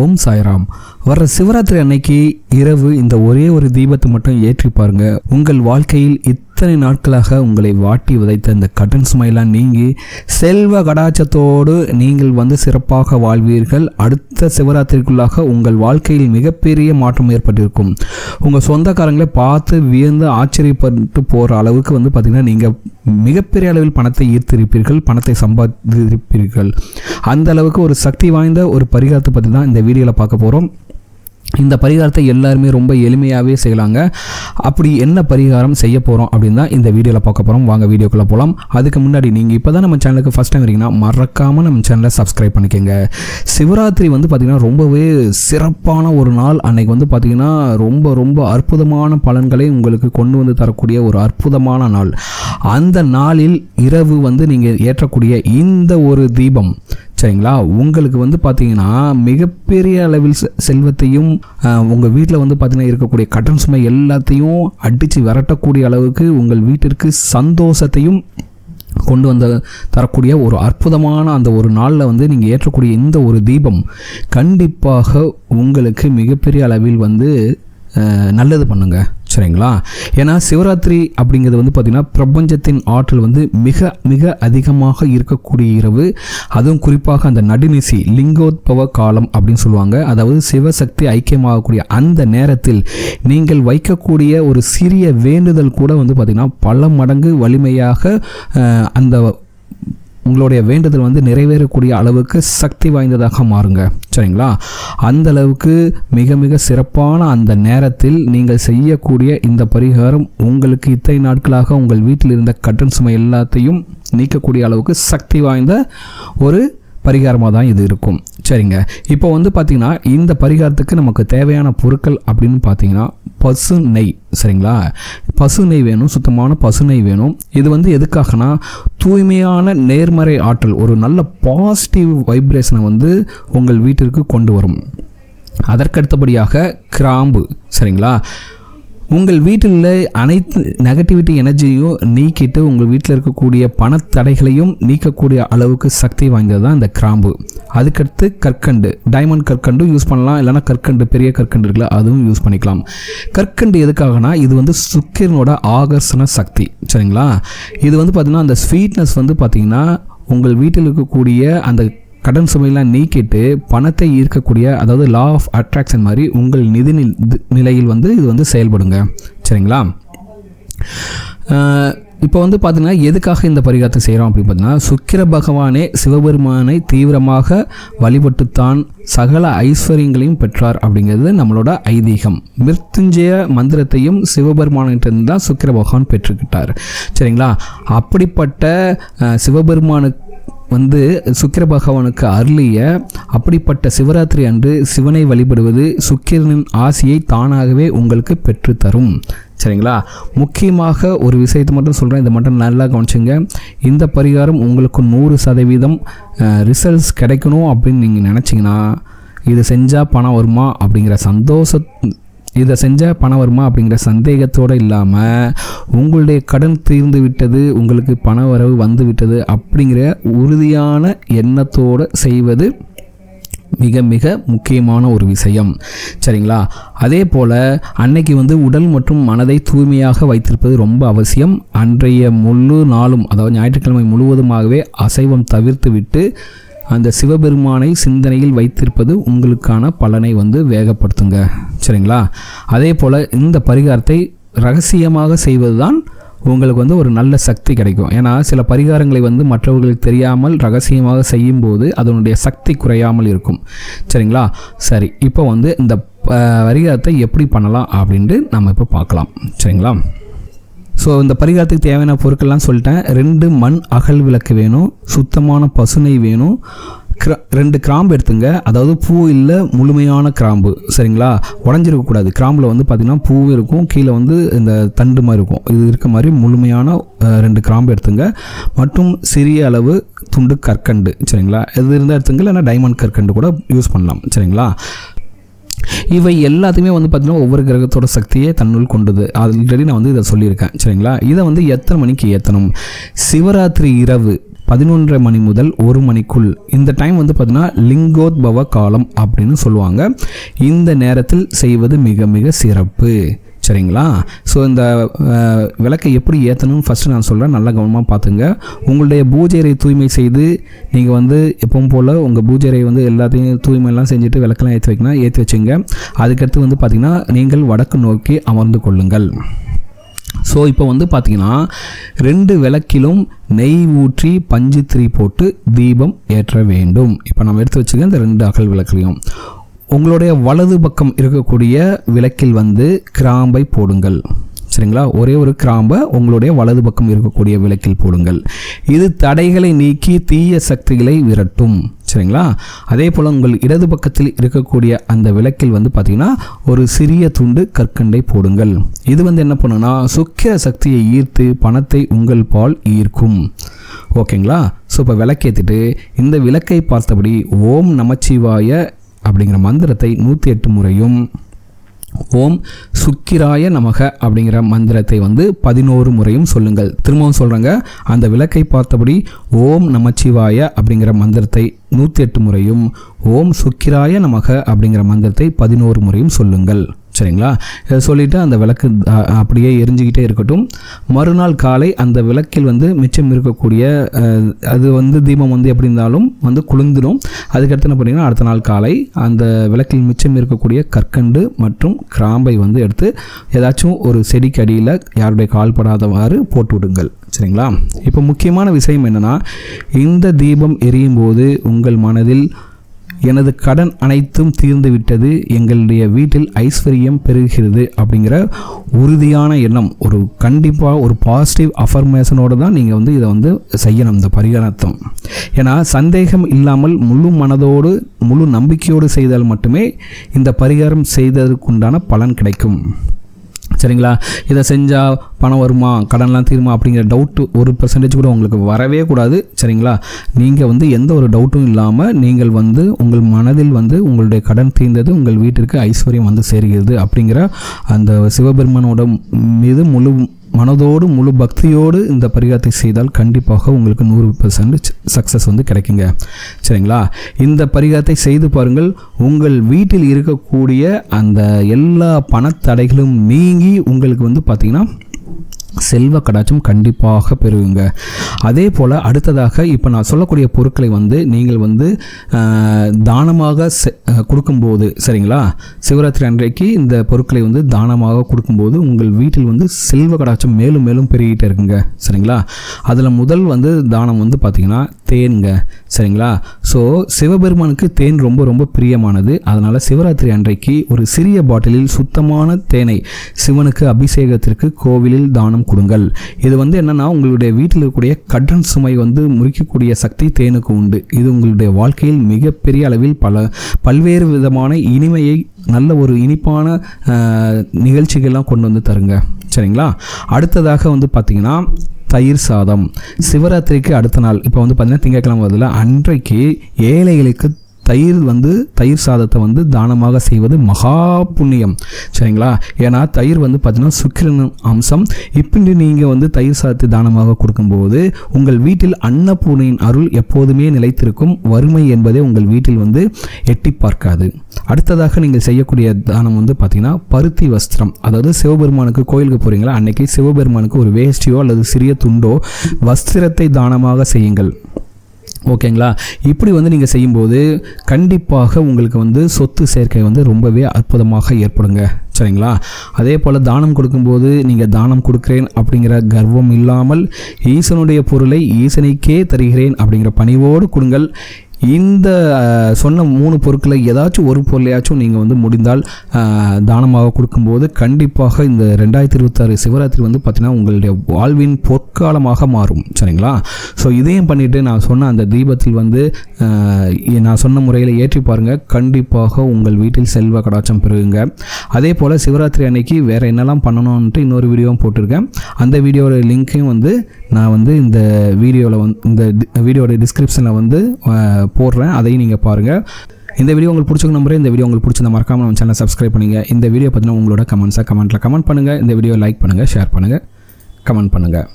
ஓம் சாய்ராம். வர்ற சிவராத்திரி அன்னைக்கு இரவு இந்த ஒரே ஒரு தீபத்தை மட்டும் ஏற்றி பாருங்க. உங்கள் வாழ்க்கையில் இத்தனை நாட்களாக உங்களை வாட்டி விதைத்த இந்த கடன் சுமையெல்லாம் நீங்கி செல்வ கடாச்சத்தோடு நீங்கள் வந்து சிறப்பாக வாழ்வீர்கள். அடுத்த சிவராத்திரிக்குள்ளாக உங்கள் வாழ்க்கையில் மிகப்பெரிய மாற்றம் ஏற்பட்டிருக்கும். உங்கள் சொந்தக்காரங்களை பார்த்து வியந்து ஆச்சரியப்பட்டு போகிற அளவுக்கு வந்து பார்த்திங்கன்னா நீங்கள் மிகப்பெரிய அளவில் பணத்தை ஈர்த்திருப்பீர்கள் பணத்தை சம்பாதித்திருப்பீர்கள். அந்த அளவுக்கு ஒரு சக்தி வாய்ந்த ஒரு பரிகாரத்தை பற்றி தான் இந்த வீடியோவில் பார்க்க போகிறோம் இந்த பரிகாரத்தை எல்லாருமே ரொம்ப எளிமையாகவே செய்யலாங்க. அப்படி என்ன பரிகாரம் செய்ய போகிறோம் அப்படின்னு தான் இந்த வீடியோவில் பார்க்க போகிறோம் வாங்க வீடியோக்குள்ளே போகலாம் அதுக்கு முன்னாடி நீங்கள் இப்போ தான் நம்ம சேனலுக்கு ஃபஸ்ட் டைம் வரீங்கன்னா மறக்காமல் நம்ம சேனலை சப்ஸ்கிரைப் பண்ணிக்கோங்க. சிவராத்திரி வந்து பார்த்திங்கன்னா ரொம்பவே சிறப்பான ஒரு நாள். அன்னைக்கு வந்து பார்த்திங்கன்னா ரொம்ப ரொம்ப அற்புதமான பலன்களை உங்களுக்கு கொண்டு வந்து தரக்கூடிய ஒரு அற்புதமான நாள். அந்த நாளில் இரவு வந்து நீங்கள் ஏற்றக்கூடிய இந்த ஒரு தீபம் சரிங்களா? உங்களுக்கு வந்து பார்த்தீங்கன்னா மிகப்பெரிய அளவில் செ- செல்வத்தையும் உங்கள் வீட்டில் வந்து பார்த்தீங்கன்னா இருக்கக்கூடிய கடன் சுமை எல்லாத்தையும் அடித்து விரட்டக்கூடிய அளவுக்கு உங்கள் வீட்டிற்கு சந்தோஷத்தையும் கொண்டு வந்த தரக்கூடிய ஒரு அற்புதமான அந்த ஒரு நாளில் வந்து நீங்கள் ஏற்றக்கூடிய இந்த ஒரு தீபம் கண்டிப்பாக உங்களுக்கு மிகப்பெரிய அளவில் வந்து நல்லது பண்ணுங்கள் சரிங்களா? ஏன்னா சிவராத்திரி அப்படிங்கிறது வந்து பார்த்திங்கன்னா பிரபஞ்சத்தின் ஆற்றல் வந்து மிக மிக அதிகமாக இருக்கக்கூடிய இரவு. அதுவும் குறிப்பாக அந்த நடுநிசி லிங்கோத்பவ காலம் அப்படின்னு சொல்லுவாங்க. அதாவது சிவசக்தி ஐக்கியமாகக்கூடிய அந்த நேரத்தில் நீங்கள் வைக்கக்கூடிய ஒரு சிறிய வேண்டுதல் கூட வந்து பார்த்திங்கன்னா பல மடங்கு வலிமையாக அந்த உங்களுடைய வேண்டுதல் வந்து நிறைவேறக்கூடிய அளவுக்கு சக்தி வாய்ந்ததாக மாறுங்க. சரிங்களா? அந்த அளவுக்கு மிக மிக சிறப்பான அந்த நேரத்தில் நீங்கள் செய்யக்கூடிய இந்த பரிகாரம் உங்களுக்கு இத்தனை நாட்களாக உங்கள் வீட்டில் இருந்த கட்டன் சுமை எல்லாத்தையும் நீக்கக்கூடிய அளவுக்கு சக்தி வாய்ந்த ஒரு பரிகாரமாக தான் இது இருக்கும். சரிங்க. இப்போ வந்து பார்த்திங்கன்னா இந்த பரிகாரத்துக்கு நமக்கு தேவையான பொருட்கள் அப்படின்னு பார்த்தீங்கன்னா பசு நெய். சரிங்களா? பசு நெய் வேணும் சுத்தமான பசு நெய் வேணும். இது வந்து எதுக்காகனா தூய்மையான நேர்மறை ஆற்றல் ஒரு நல்ல பாசிட்டிவ் வைப்ரேஷனை வந்து உங்கள் வீட்டிற்கு கொண்டு வரும். அதற்கடுத்தபடியாக கிராம்பு. சரிங்களா? உங்கள் வீட்டில் அனைத்து நெகட்டிவிட்டி எனர்ஜியும் நீக்கிட்டு உங்கள் வீட்டில் இருக்கக்கூடிய பணத்தடைகளையும் நீக்கக்கூடிய அளவுக்கு சக்தி வாய்ந்தது தான் இந்த கிராம்பு. அதுக்கடுத்து கற்கண்டு. டைமண்ட் கற்கண்டு யூஸ் பண்ணலாம். இல்லைனா கற்கண்டு பெரிய கற்கண்டு இருக்குல்ல அதுவும் யூஸ் பண்ணிக்கலாம். கற்கண்டு எதுக்காகனா இது வந்து சுக்கிரனோட ஆகர்ஷண சக்தி. சரிங்களா? இது வந்து பார்த்திங்கன்னா அந்த ஸ்வீட்னஸ் வந்து பார்த்திங்கன்னா உங்கள் வீட்டில் இருக்கக்கூடிய அந்த கடன் சுமையெல்லாம் நீக்கிட்டு பணத்தை ஈர்க்கக்கூடிய அதாவது லா ஆஃப் அட்ராக்ஷன் மாதிரி உங்கள் நிதி நிலையில் வந்து இது வந்து செயல்படுங்க. சரிங்களா? இப்போ வந்து பார்த்தீங்கன்னா எதுக்காக இந்த பரிகாரத்தை செய்கிறோம் அப்படின்னு பார்த்தீங்கன்னா சுக்கிர பகவானே சிவபெருமானை தீவிரமாக வழிபட்டுத்தான் சகல ஐஸ்வர்யங்களையும் பெற்றார் அப்படிங்கிறது நம்மளோட ஐதீகம். மிருத்துஞ்சய மந்திரத்தையும் சிவபெருமானிட்டிருந்து தான் சுக்கிர பகவான் பெற்றுக்கிட்டார். சரிங்களா? அப்படிப்பட்ட சிவபெருமானுக்கு வந்து சுக்கிர பகவானுக்கு அருளிய அப்படிப்பட்ட சிவராத்திரி அன்று சிவனை வழிபடுவது சுக்கிரனின் ஆசியை தானாகவே உங்களுக்கு பெற்றுத்தரும். சரிங்களா? முக்கியமாக ஒரு விஷயத்தை மட்டும் சொல்கிறேன் இதை மட்டும் நல்லா கவனிச்சுங்க. இந்த பரிகாரம் உங்களுக்கு நூறு சதவீதம் ரிசல்ட்ஸ் கிடைக்கணும் அப்படின்னு நீங்கள் நினச்சிங்கன்னா இது செஞ்சால் பணம் வருமா அப்படிங்கிற சந்தோஷ இதை செஞ்சால் பணம் வருமா அப்படிங்கிற சந்தேகத்தோடு இல்லாமல் உங்களுடைய கடன் தீர்ந்து விட்டது உங்களுக்கு பண வரவு வந்து விட்டது அப்படிங்கிற உறுதியான எண்ணத்தோடு செய்வது மிக மிக முக்கியமான ஒரு விஷயம். சரிங்களா? அதே போல் அன்னைக்கு வந்து உடல் மற்றும் மனதை தூய்மையாக வைத்திருப்பது ரொம்ப அவசியம். அன்றைய முழு நாளும் அதாவது ஞாயிற்றுக்கிழமை முழுவதுமாகவே அசைவம் தவிர்த்து விட்டு அந்த சிவபெருமானை சிந்தனையில் வைத்திருப்பது உங்களுக்கான பலனை வந்து வேகப்படுத்துங்க. சரிங்களா? அதே போல் இந்த பரிகாரத்தை ரகசியமாக செய்வதுதான் உங்களுக்கு வந்து ஒரு நல்ல சக்தி கிடைக்கும். ஏன்னா சில பரிகாரங்களை வந்து மற்றவர்களுக்கு தெரியாமல் ரகசியமாக செய்யும்போது அதனுடைய சக்தி குறையாமல் இருக்கும். சரிங்களா? சரி இப்போ வந்து இந்த பரிகாரத்தை எப்படி பண்ணலாம் அப்படின்ட்டு நம்ம இப்போ பார்க்கலாம். சரிங்களா? ஸோ இந்த பரிகாரத்துக்கு தேவையான பொருட்கள்லாம் சொல்லிட்டேன். ரெண்டு மண் அகல் விளக்கு வேணும். சுத்தமான பசுனை வேணும். கிரா ரெண்டு கிராம்பு எடுத்துங்க. அதாவது பூ இல்லை முழுமையான கிராம்பு. சரிங்களா? உடஞ்சிருக்கக்கூடாது கிராம்பில் வந்து பார்த்திங்கன்னா பூ இருக்கும். கீழே வந்து இந்த தண்டு மாதிரி இருக்கும். இது இருக்க மாதிரி முழுமையான ரெண்டு கிராம்பு எடுத்துங்க. மற்றும் சிறிய அளவு துண்டு கற்கண்டு. சரிங்களா? இது இருந்தால் எடுத்துங்க. இல்லைன்னா டைமண்ட் கற்கண்டு கூட யூஸ் பண்ணலாம். சரிங்களா? இவை எல்லாத்தையுமே வந்து பார்த்திங்கன்னா ஒவ்வொரு கிரகத்தோட சக்தியை தன்னுள் கொண்டது. ஆல்ரெடி நான் வந்து இதை சொல்லியிருக்கேன். சரிங்களா? இதை வந்து எத்தனை மணிக்கு ஏற்றணும் சிவராத்திரி இரவு பதினொன்றரை மணி முதல் ஒரு மணிக்குள். இந்த டைம் வந்து பார்த்தீங்கன்னா லிங்கோத்பவ காலம் அப்படின்னு சொல்லுவாங்க. இந்த நேரத்தில் செய்வது மிக மிக சிறப்பு. சரிங்களா? ஸோ இந்த விளக்கை எப்படி ஏற்றணும்னு ஃபஸ்ட்டு நான் சொல்கிறேன் நல்லா கவனமாக பார்த்துங்க உங்களுடைய பூஜையை தூய்மை செய்து நீங்கள் வந்து எப்பவும் போல் உங்கள் பூஜையை வந்து எல்லாத்தையும் தூய்மையெல்லாம் செஞ்சுட்டு விளக்கெல்லாம் ஏற்றி வைக்கணும் ஏற்றி வச்சுங்க. அதுக்கடுத்து வந்து பார்த்திங்கன்னா நீங்கள் வடக்கு நோக்கி அமர்ந்து கொள்ளுங்கள். ஸோ இப்போ வந்து பார்த்தீங்கன்னா ரெண்டு விளக்கிலும் நெய் ஊற்றி பஞ்சு திரி போட்டு தீபம் ஏற்ற வேண்டும். இப்போ நம்ம எடுத்து வச்சுக்க இந்த ரெண்டு அகல் விளக்குலையும். உங்களுடைய வலது பக்கம் இருக்கக்கூடிய விளக்கில் வந்து கிராம்பை போடுங்கள். சரிங்களா? ஒரே ஒரு கிராம்பை உங்களுடைய வலது பக்கம் இருக்கக்கூடிய விளக்கில் போடுங்கள். இது தடைகளை நீக்கி தீய சக்திகளை விரட்டும். சரிங்களா? அதே போல் உங்கள் இடது பக்கத்தில் இருக்கக்கூடிய அந்த விளக்கில் வந்து பார்த்திங்கன்னா ஒரு சிறிய துண்டு கற்கண்டை போடுங்கள். இது வந்து என்ன பண்ணுன்னா சுக்கிர சக்தியை ஈர்த்து பணத்தை உங்கள் பால் ஈர்க்கும். ஓகேங்களா? ஸோ இப்போ விளக்கேற்றிட்டு இந்த விளக்கை பார்த்தபடி ஓம் நமச்சிவாய அப்படிங்கிற மந்திரத்தை நூற்றி எட்டு முறையும் ஓம் சுக்கிராய நமக அப்படிங்கிற மந்திரத்தை வந்து பதினோரு முறையும் சொல்லுங்கள். திரும்பவும் சொல்கிறேங்க அந்த விளக்கை பார்த்தபடி ஓம் நமச்சிவாய அப்படிங்கிற மந்திரத்தை நூற்றி எட்டு முறையும் ஓம் சுக்கிராய நமக அப்படிங்கிற மந்திரத்தை பதினோரு முறையும் சொல்லுங்கள். சரிங்களா? இதை சொல்லிவிட்டு அந்த விளக்கு அப்படியே எரிஞ்சுக்கிட்டே இருக்கட்டும். மறுநாள் காலை அந்த விளக்கில் வந்து மிச்சம் இருக்கக்கூடிய அது வந்து தீபம் வந்து எப்படி இருந்தாலும் வந்து குளிர்ந்துடும் அதுக்கடுத்து என்ன பண்ணிங்கன்னா அடுத்த நாள் காலை அந்த விளக்கில் மிச்சம் இருக்கக்கூடிய கற்கண்டு மற்றும் கிராம்பை வந்து எடுத்து ஏதாச்சும் ஒரு செடிக்கு அடியில் யாருடைய கால் படாதவாறு போட்டு விடுங்கள். சரிங்களா? இப்போ முக்கியமான விஷயம் என்னென்னா இந்த தீபம் எரியும் போது உங்கள் மனதில் எனது கடன் அனைத்தும் தீர்ந்துவிட்டது. எங்களுடைய வீட்டில் ஐஸ்வர்யம் பெருகிறது அப்படிங்கிற உறுதியான எண்ணம் ஒரு கண்டிப்பாக ஒரு பாசிட்டிவ் அஃபர்மேஷனோடு தான் நீங்கள் வந்து இதை வந்து செய்யணும் இந்த பரிகாரத்தம். ஏன்னா சந்தேகம் இல்லாமல் முழு மனதோடு முழு நம்பிக்கையோடு செய்தால் மட்டுமே இந்த பரிகாரம் செய்ததற்குண்டான பலன் கிடைக்கும். சரிங்களா? இதை செஞ்சால் பணம் வருமா? கடன்லாம் தீருமா? அப்படிங்கிற டவுட்டு ஒரு பர்சன்டேஜ் கூட உங்களுக்கு வரவே கூடாது சரிங்களா? நீங்கள் வந்து எந்த ஒரு டவுட்டும் இல்லாமல் நீங்கள் வந்து உங்கள் மனதில் வந்து உங்களுடைய கடன் தீர்ந்தது உங்கள் வீட்டிற்கு ஐஸ்வர்யம் வந்து சேர்கிறது அப்படிங்கிற அந்த சிவபெருமானோட மீது முழு மனதோடு முழு பக்தியோடு இந்த பரிகாரத்தை செய்தால் கண்டிப்பாக உங்களுக்கு நூறு பர்சன்ட் சக்ஸஸ் வந்து கிடைக்குங்க. சரிங்களா? இந்த பரிகாரத்தை செய்து பாருங்கள். உங்கள் வீட்டில் இருக்கக்கூடிய அந்த எல்லா பணத்தடைகளும் நீங்கி உங்களுக்கு வந்து பார்த்திங்கன்னா செல்வ கடாச்சும் கண்டிப்பாக பெறுவீங்க அதே போல் அடுத்ததாக இப்போ நான் சொல்லக்கூடிய பொருட்களை வந்து நீங்கள் வந்து தானமாக செ- கொடுக்கும்போது சரிங்களா? சிவராத்திரி அன்றைக்கு இந்த பொருட்களை வந்து தானமாக கொடுக்கும்போது உங்கள் வீட்டில் வந்து செல்வ கடாச்சம் மேலும் மேலும் பெருகிட்டே இருக்குங்க. சரிங்களா? அதில் முதல் வந்து தானம் வந்து பார்த்திங்கன்னா தேனுங்க. சரிங்களா? ஸோ சிவபெருமானுக்கு தேன் ரொம்ப ரொம்ப பிரியமானது. அதனால் சிவராத்திரி அன்றைக்கு ஒரு சிறிய பாட்டிலில் சுத்தமான தேனை சிவனுக்கு அபிஷேகத்திற்கு கோவிலில் தானம் கொடுங்கள். இது வந்து என்னென்னா உங்களுடைய வீட்டில் இருக்கக்கூடிய கடன் சுமை வந்து முறிக்கக்கூடிய சக்தி தேனுக்கு உண்டு. இது உங்களுடைய வாழ்க்கையில் மிகப்பெரிய அளவில் பல பல்வேறு விதமான இனிமையை நல்ல ஒரு இனிப்பான நிகழ்ச்சிகள்லாம் கொண்டு வந்து தருங்க. சரிங்களா? அடுத்ததாக வந்து பார்த்திங்கன்னா தயிர் சாதம். சிவராத்திரிக்கு அடுத்த நாள் இப்போ வந்து பார்த்திங்கன்னா திங்கட்கிழமை வருதுல அன்றைக்கு ஏழைகளுக்கு தயிர் வந்து தயிர் சாதத்தை வந்து தானமாக செய்வது மகா புண்ணியம். சரிங்களா? ஏன்னா தயிர் வந்து பார்த்தீங்கன்னா சுக்கிரன் அம்சம். இப்படி நீங்கள் வந்து தயிர் சாதத்தை தானமாக கொடுக்கும்போது உங்கள் வீட்டில் அன்னபூர்ணையின் அருள் எப்போதுமே நிலைத்திருக்கும். வறுமை என்பதே உங்கள் வீட்டில் வந்து எட்டி பார்க்காது. அடுத்ததாக நீங்கள் செய்யக்கூடிய தானம் வந்து பார்த்தீங்கன்னா பருத்தி வஸ்திரம். அதாவது சிவபெருமானுக்கு கோயிலுக்கு போகிறீங்களா அன்னைக்கு சிவபெருமானுக்கு ஒரு வேஷ்டியோ அல்லது சிறிய துண்டோ வஸ்திரத்தை தானமாக செய்யுங்கள். ஓகேங்களா? இப்படி வந்து நீங்கள் செய்யும்போது கண்டிப்பாக உங்களுக்கு வந்து சொத்து சேர்க்கை வந்து ரொம்பவே அற்புதமாக ஏற்படுங்க. சரிங்களா? அதே போல் தானம் கொடுக்கும்போது நீங்கள் தானம் கொடுக்குறேன் அப்படிங்கிற கர்வம் இல்லாமல் ஈசனுடைய பொருளை ஈசனுக்கே தருகிறேன் அப்படிங்கிற பணிவோடு கொடுங்கள். இந்த சொன்ன மூணு பொருட்களை ஏதாச்சும் ஒரு பொருளையாச்சும் நீங்கள் வந்து முடிந்தால் தானமாக கொடுக்கும்போது கண்டிப்பாக இந்த ரெண்டாயிரத்தி இருபத்தாறு சிவராத்திரி வந்து பார்த்திங்கன்னா உங்களுடைய வாழ்வின் பொற்காலமாக மாறும். சரிங்களா? ஸோ இதையும் பண்ணிவிட்டு நான் சொன்ன அந்த தீபத்தில் வந்து நான் சொன்ன முறையில் ஏற்றி பாருங்கள் கண்டிப்பாக உங்கள் வீட்டில் செல்வ கடாச்சம் பெறுவீங்க அதே போல் சிவராத்திரி அன்னைக்கு வேறு என்னெல்லாம் பண்ணணும்ன்ட்டு இன்னொரு வீடியோவும் போட்டிருக்கேன். அந்த வீடியோட லிங்க்கையும் வந்து நான் வந்து இந்த வீடியோவில் வந்து இந்த வீடியோட டிஸ்கிரிப்ஷனில் வந்து போடுறேன். அதையும் நீங்கள் பாருங்கள் இந்த வீடியோ உங்களுக்கு பிடிச்ச நம்பரே இந்த வீடியோ உங்களுக்கு பிடிச்சிருந்த மறக்காமல் நம்ம சேனல் சப்ஸ்கிரைப் பண்ணுங்கள் இந்த வீடியோ பற்றின உங்களோட கமெண்ட்ஸை கமெண்ட்டில் கமெண்ட் பண்ணுங்கள் இந்த வீடியோ லைக் பண்ணுங்கள் ஷேர் பண்ணுங்கள் கமெண்ட் பண்ணுங்கள்